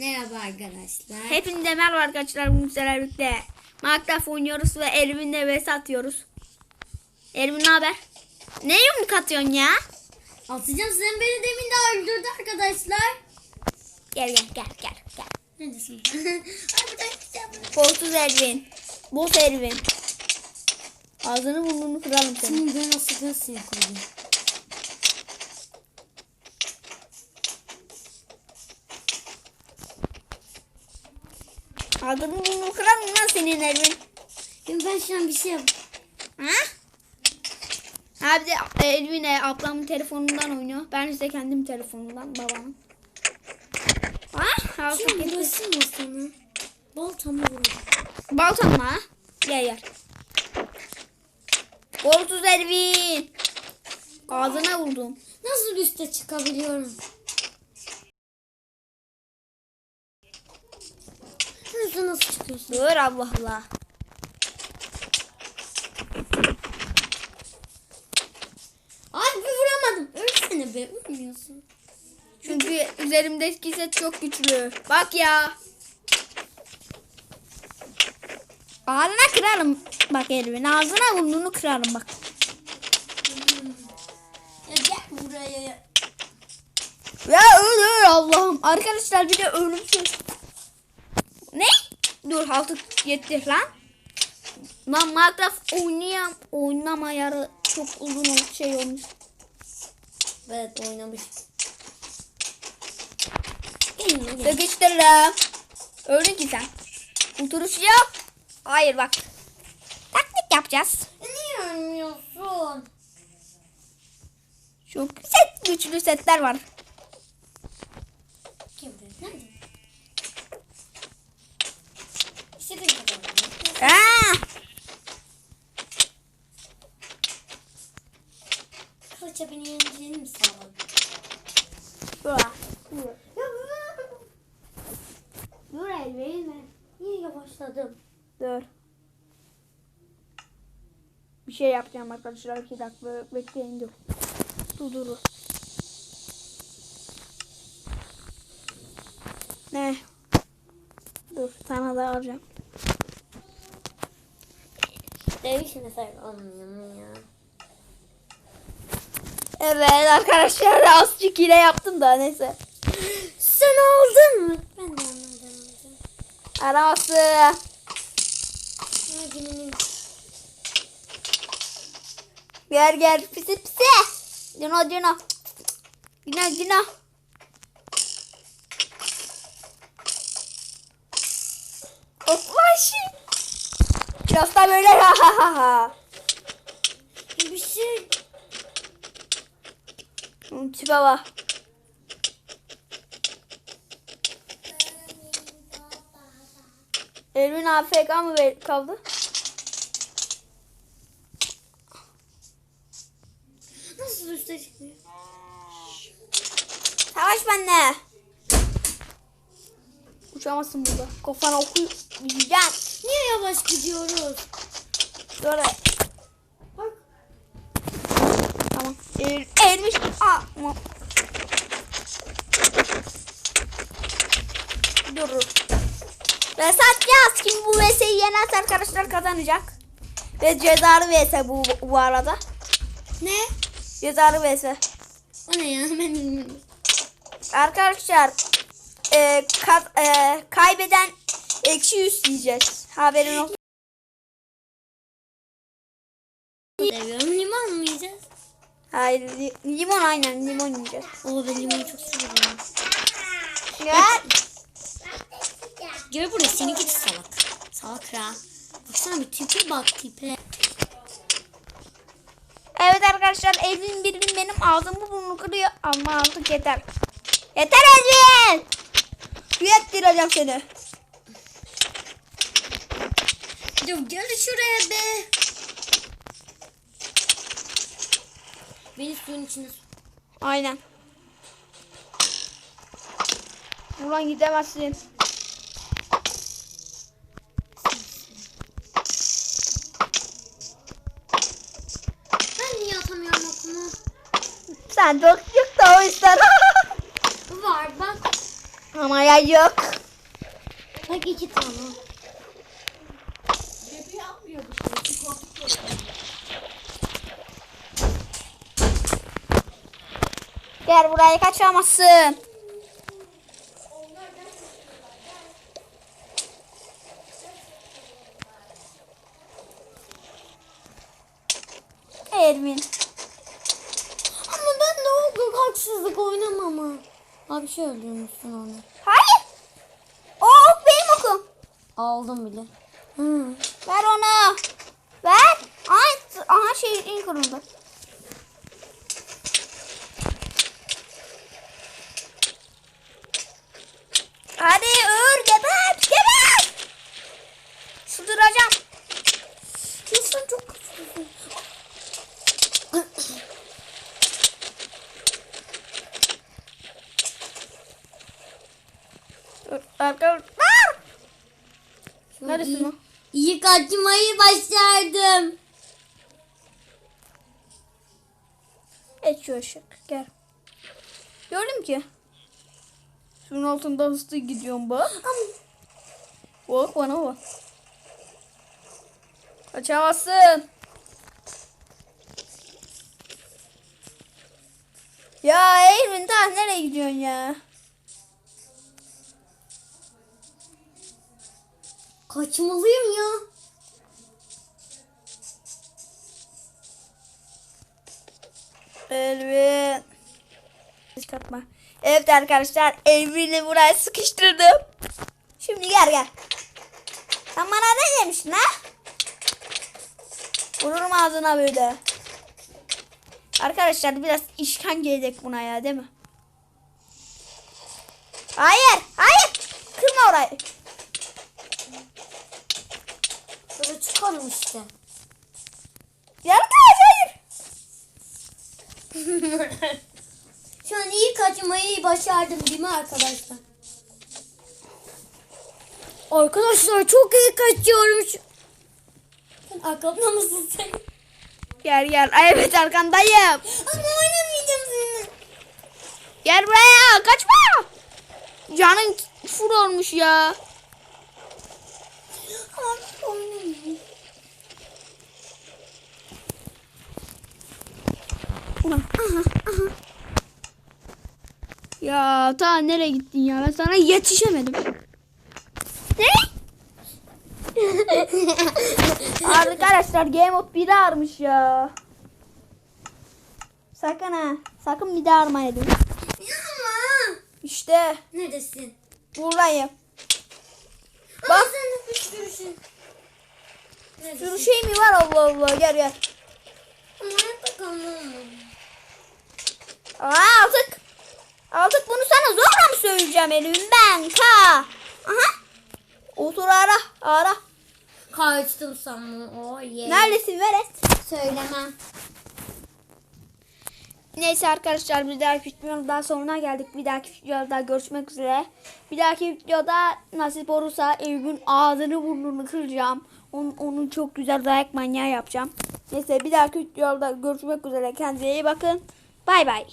Merhaba arkadaşlar. Hepinize merhaba arkadaşlar. Bugün sizlerle birlikte Minecraft oynuyoruz ve Elvin'le vs atıyoruz. Elvin ne haber? Ne yumruk atıyorsun ya? Atacağım sen beni demin de öldürdü arkadaşlar. Gel gel gel gel gel. Neredesin? Kolsuz Elvin. Boz Elvin. Ağzını burnunu kıralım seni. Şimdi ben nasıl nasıl koydum? Ağzını burnunu kıralım lan senin Elvin. Şimdi ben şu an bir şey yap. Ha? Abi de Elvin'e ablamın telefonundan oynuyor. Ben işte kendim telefonundan babamın. Ha? Şimdi burası mı sana? Baltamı vuracağım. Baltamla. Gel gel. Kolsuz Elvin. Ağzına vurdum. Nasıl üste çıkabiliyorum? Üste nasıl çıkıyorsun? Dur Allah Allah. Ay bir vuramadım. Ölsene be. Ölmüyorsun. Çünkü üzerimdeki set çok güçlü. Bak ya. Ağzına kırarım. Bak Elvin ağzına burnunu kırarım bak. Ya gel buraya. Ya öl öl Allah'ım. Arkadaşlar bir de ölümsüz. Dur altı yetti lan. Lan Minecraft oynayam oynama yarı çok uzun şey olmuş. Evet oynamış. Sıkıştırırım. Öldün ki sen. Oturuş yap. Hayır bak. Taktik yapacağız. Niye ölmüyorsun? Çok set güçlü setler var. Kim bu? Nerede? İstediğin kadar. oyna. Aa! Kılıça beni yeneceğini mi sağladın? Dur. Ya Dur elbeyime. Niye yavaşladım? Dur. Bir şey yapacağım arkadaşlar. İki dakika bekleyin dur. Dur dur. dur. Ne? Dur sana da alacağım. Devişine sahip olmuyorum ya. Evet arkadaşlar azıcık hile yaptım da neyse. Sen aldın mı? Ben de aldım. Araması. Ya gününün Gel gel pisi pisi. Dino dino. Dino dino. Hoplaş. Biraz da böyle ha ha ha ha. bir şey. Hı, Tipe bak. Elvin AFK mı kaldı? Nasıl üstte çıkıyor? Savaş benimle. Uçamazsın burada. Kafana oku yiyeceksin. Niye yavaş gidiyoruz? Sonra Bak. Elmiş. Aa, ama- Durur. Ve satacağız. Kim bu VS'yi yenerse arkadaşlar kazanacak. Ve cezalı VS bu, bu arada. Ne? Cezalı VS. O ne ya? Ben bilmiyorum. Arkadaşlar e, ka- e, kaybeden eksi 100 yiyeceğiz. Haberin olsun. Seviyorum. Hayır li- limon aynen limon yiyeceğiz. Oo ben limonu çok seviyorum. Gel. Gel buraya seni git salak. Salak ya. Baksana bir tipe bak tipe. Evet arkadaşlar Elvin birinin benim ağzımı burnunu kırıyor ama artık yeter. Yeter Elvin. Yettireceğim seni. Ya gel şuraya be. Beni suyun içine. Aynen. Buradan gidemezsin. Ben niye atamıyorum okumu? Sen çok çıktı o yüzden. Var bak. Ama ya yok. Bak iki tane. Cebi almıyor bu şey. Bir koltuk yok. Gel buraya kaçamazsın. Ermin. Ama ben de o haksızlık oynamama. Abi şey öldürmüşsün onu. Hayır. O ok benim okum. Aldım bile. Hı. Ver onu. Ver. Ay, aha şeyin kırıldı. Hadi öl gebert gebert. Sıldıracağım. İnsan çok kötüsün. Arkadaşlar. Neredesin o? İyi kaçmayı başardım. Et şu ışık. Gel. Gördüm ki. Şunun altında hızlı gidiyorum bak. Bak bana bak. Kaçamazsın. Ya Eylül daha nereye gidiyorsun ya? Kaçmalıyım ya. Elvin. Çıkartma. Evet arkadaşlar Elvin'i buraya sıkıştırdım. Şimdi gel gel. Sen bana ne demiştin ha? Vururum ağzına böyle. Arkadaşlar biraz işkence edecek buna ya değil mi? Hayır hayır. Kırma orayı. Böyle çıkalım işte. Yardım hayır. Şu an iyi kaçmayı başardım değil mi arkadaşlar? Arkadaşlar çok iyi kaçıyorum. Şu... Sen arkamda mısın sen? Gel gel. Ay, Evet arkandayım. Ama oynamayacağım seninle. Gel buraya kaçma. Canın fur olmuş ya. Abi oynamayacağım. Ulan, aha, aha. Ya ta nereye gittin ya? Ben sana yetişemedim. Ne? Arkadaşlar Game of bir ağırmış ya. Sakın ha. Sakın bir daha ağırmayın. Ama. İşte Neredesin? buradayım. Bak. Bak. sen bir sürü şey. Mi var Allah Allah gel gel. Ama kalmam. Aa, artık. Artık bunu sana zorla mı söyleyeceğim Elif'im ben ka. Aha. Otur ara ara. Kaçtım sana. Oh yeah. Neredesin Velet? Söylemem. Neyse arkadaşlar bir dahaki videonun daha sonuna geldik. Bir dahaki videoda görüşmek üzere. Bir dahaki videoda nasip olursa Eyüp'ün ağzını burnunu kıracağım. Onun, onun çok güzel dayak manyağı yapacağım. Neyse bir dahaki videoda görüşmek üzere. Kendinize iyi bakın. Bay bay.